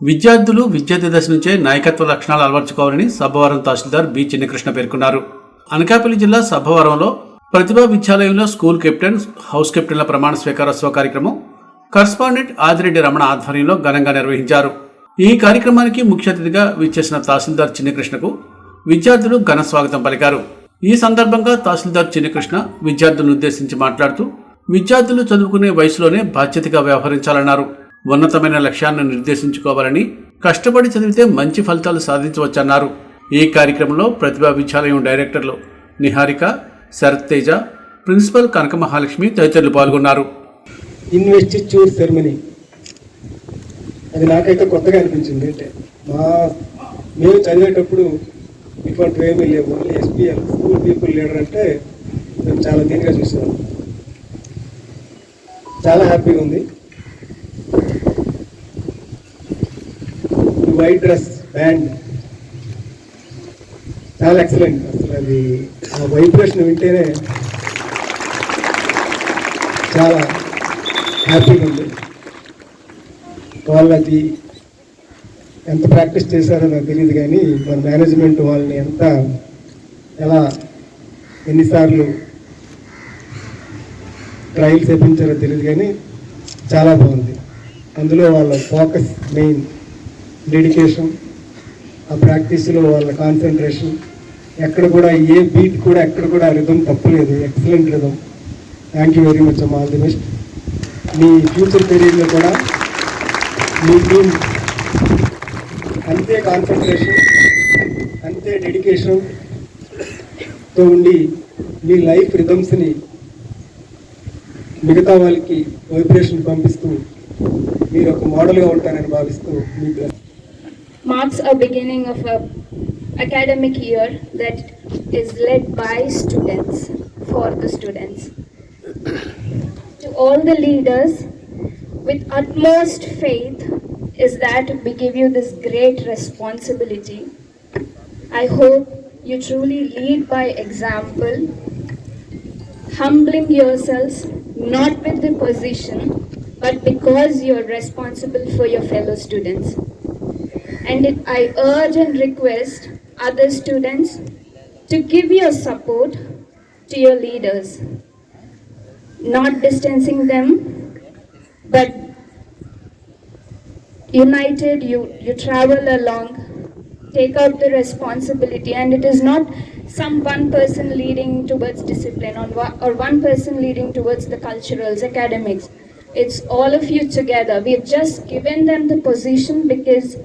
విద్యార్థులు విద్యార్థి దశ నుంచే నాయకత్వ లక్షణాలు అలవర్చుకోవాలని సభవరం తహసీల్దార్ బి చిన్నకృష్ణ పేర్కొన్నారు. అనకాపల్లి జిల్లా సభవరంలో ప్రతిభా విద్యాలయంలో స్కూల్ కెప్టెన్ హౌస్ కెప్టెన్ల ప్రమాణ స్వీకారోత్సవ కార్యక్రమం కరస్పాండెంట్ ఆదిరెడ్డి రమణ ఆధ్వర్యంలో ఘనంగా నిర్వహించారు. ఈ కార్యక్రమానికి ముఖ్య అతిథిగా విచ్చేసిన తహసీల్దార్ చిన్నకృష్ణకు విద్యార్థులు ఘన స్వాగతం పలికారు. ఈ సందర్భంగా తహసీల్దార్ చిన్నకృష్ణ విద్యార్థులను ఉద్దేశించి మాట్లాడుతూ విద్యార్థులు చదువుకునే వయసులోనే బాధ్యతగా వ్యవహరించాలన్నారు. ఉన్నతమైన లక్ష్యాన్ని నిర్దేశించుకోవాలని కష్టపడి చదివితే మంచి ఫలితాలు సాధించవచ్చన్నారు. ఈ కార్యక్రమంలో ప్రతిభా విద్యాలయం డైరెక్టర్లు నిహారిక శరత్ తేజ ప్రిన్సిపల్ కనక మహాలక్ష్మి తదితరులు పాల్గొన్నారు. ఇన్వెస్టిట్యూట్ సెరమనీ అది నాకైతే కొత్తగా అనిపించింది. అంటే మా మేము చదివేటప్పుడు ఇటువంటివి ఏమీ లేవు. Only SPL school people leader అంటే మేము చాలా దీనిగా చూసాము చాలా హ్యాపీగా ఉంది. వైట్ డ్రెస్ బ్యాండ్ చాలా ఎక్సలెంట్ అసలు అది ఆ వైబ్రేషన్ వింటేనే చాలా హ్యాపీగా ఉంది. వాళ్ళది ఎంత ప్రాక్టీస్ చేశారో నాకు తెలియదు కానీ మన మేనేజ్మెంట్ వాళ్ళని ఎంత ఎలా ఎన్నిసార్లు ట్రయల్స్ వేయించారో తెలియదు కానీ చాలా బాగుంది. అందులో వాళ్ళ ఫోకస్ మెయిన్ డెడికేషన్ ఆ ప్రాక్టీస్లో వాళ్ళ కాన్సన్ట్రేషన్ ఎక్కడ కూడా ఏ బీట్ కూడా ఎక్కడ కూడా రిధం తప్పలేదు excellent rhythm thank you very much అమ్మ ఆల్ ది బెస్ట్ మీ ఫ్యూచర్ కెరీర్లో కూడా మీ టీమ్ అంతే కాన్సన్ట్రేషన్ అంతే డెడికేషన్తో ఉండి మీ లైఫ్ రిథమ్స్ని మిగతా వాళ్ళకి వైబ్రేషన్ పంపిస్తూ మీరు ఒక మోడల్గా ఉంటారని భావిస్తూ మీకు marks a beginning of a academic year that is led by students for the students. To all the leaders with utmost faith is that we give you this great responsibility. I hope you truly lead by example humbling yourselves not with the position but because you're responsible for your fellow students and I urge and request other students to give your support to your leaders, not distancing them, but united you, you travel along, take up the responsibility, and it is not some one person leading towards discipline or, one- person leading towards the culturals, academics. It's all of you together. We've just given them the position because